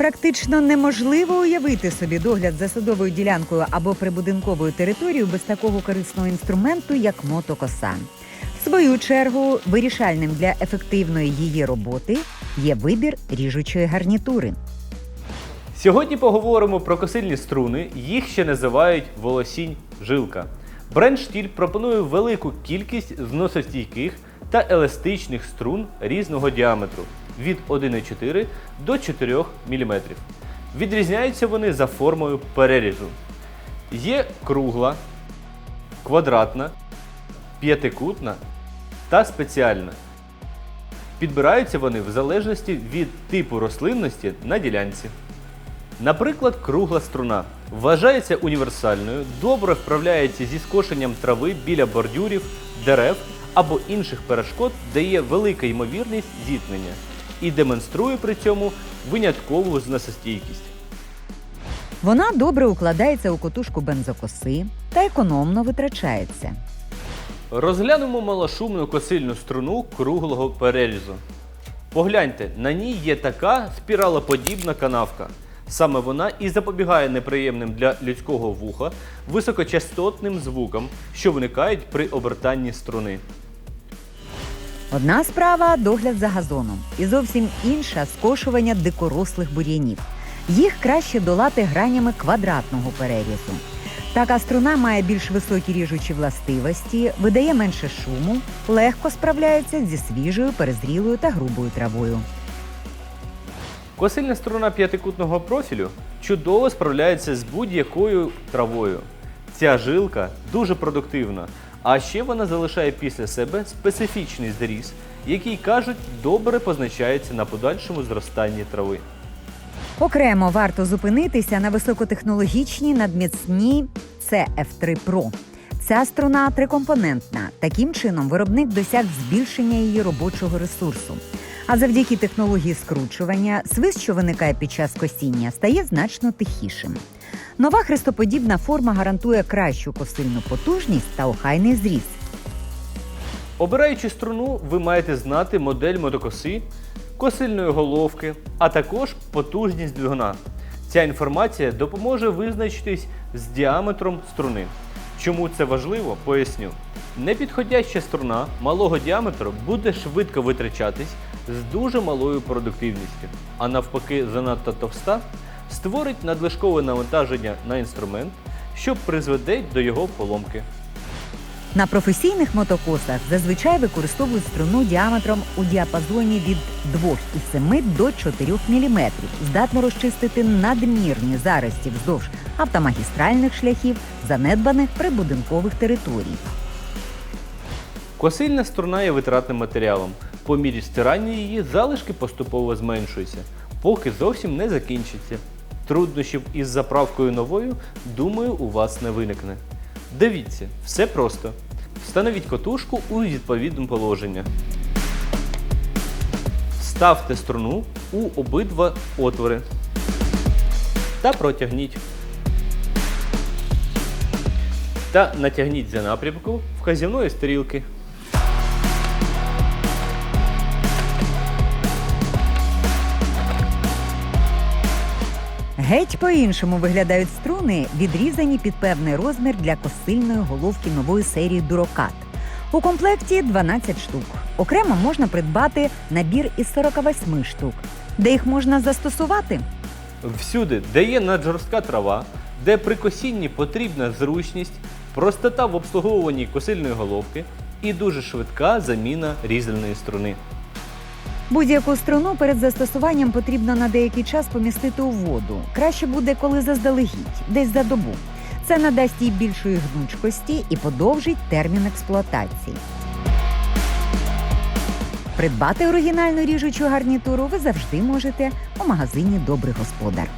Практично неможливо уявити собі догляд за садовою ділянкою або прибудинковою територією без такого корисного інструменту, як мотокоса. В свою чергу, вирішальним для ефективної її роботи є вибір ріжучої гарнітури. Сьогодні поговоримо про косильні струни. Їх ще називають волосінь жилка. Бренд Штіль пропонує велику кількість зносостійких та еластичних струн різного діаметру від 1,4 до 4 мм. Відрізняються вони за формою перерізу. Є кругла, квадратна, п'ятикутна та спеціальна. Підбираються вони в залежності від типу рослинності на ділянці. Наприклад, кругла струна вважається універсальною, добре вправляється зі скошенням трави біля бордюрів, дерев або інших перешкод, де є велика ймовірність зіткнення і демонструє при цьому виняткову зносостійкість. Вона добре укладається у котушку бензокоси та економно витрачається. Розглянемо малошумну косильну струну круглого перерізу. Погляньте, на ній є така спіралоподібна канавка. Саме вона і запобігає неприємним для людського вуха високочастотним звукам, що виникають при обертанні струни. Одна справа догляд за газоном, і зовсім інша скошування дикорослих бур'янів. Їх краще долати гранями квадратного перерізу. Така струна має більш високі ріжучі властивості, видає менше шуму, легко справляється зі свіжою, перезрілою та грубою травою. Косильна струна п'ятикутного профілю чудово справляється з будь-якою травою. Ця жилка дуже продуктивна, а ще вона залишає після себе специфічний зріз, який кажуть добре позначається на подальшому зростанні трави. Окремо варто зупинитися на високотехнологічній надміцній CF3 Pro. Ця струна трикомпонентна. Таким чином, виробник досяг збільшення її робочого ресурсу. А завдяки технології скручування, свист, що виникає під час косіння, стає значно тихішим. Нова хрестоподібна форма гарантує кращу косильну потужність та охайний зріз. Обираючи струну, ви маєте знати модель мотокоси, косильної головки, а також потужність двигуна. Ця інформація допоможе визначитись з діаметром струни. Чому це важливо, поясню. Непідходяща струна малого діаметру буде швидко витрачатись з дуже малою продуктивністю, а навпаки, занадто товста створить надлишкове навантаження на інструмент, що призведе до його поломки. На професійних мотокосах зазвичай використовують струну діаметром у діапазоні від 2,7 до 4 мм, здатну розчистити надмірні зарості вздовж автомагістральних шляхів, занедбаних прибудинкових територій. Косильна струна є витратним матеріалом. По мірі стирання її залишки поступово зменшуються, поки зовсім не закінчиться. Труднощів із заправкою новою, думаю, у вас не виникне. Дивіться, все просто. Встановіть котушку у відповідне положення. Вставте струну у обидва отвори та протягніть. Та натягніть за напрямку вказівної стрілки. Геть по-іншому виглядають струни, відрізані під певний розмір для косильної головки нової серії Дурокат. У комплекті 12 штук. Окремо можна придбати набір із 48 штук. Де їх можна застосувати? Всюди, де є наджорстка трава, де при косінні потрібна зручність, простота в обслуговуванні косильної головки і дуже швидка заміна різальної струни. Будь-яку струну перед застосуванням потрібно на деякий час помістити у воду. Краще буде, коли заздалегідь, десь за добу. Це надасть їй більшої гнучкості і подовжить термін експлуатації. Придбати оригінальну ріжучу гарнітуру ви завжди можете у магазині Добрий господар.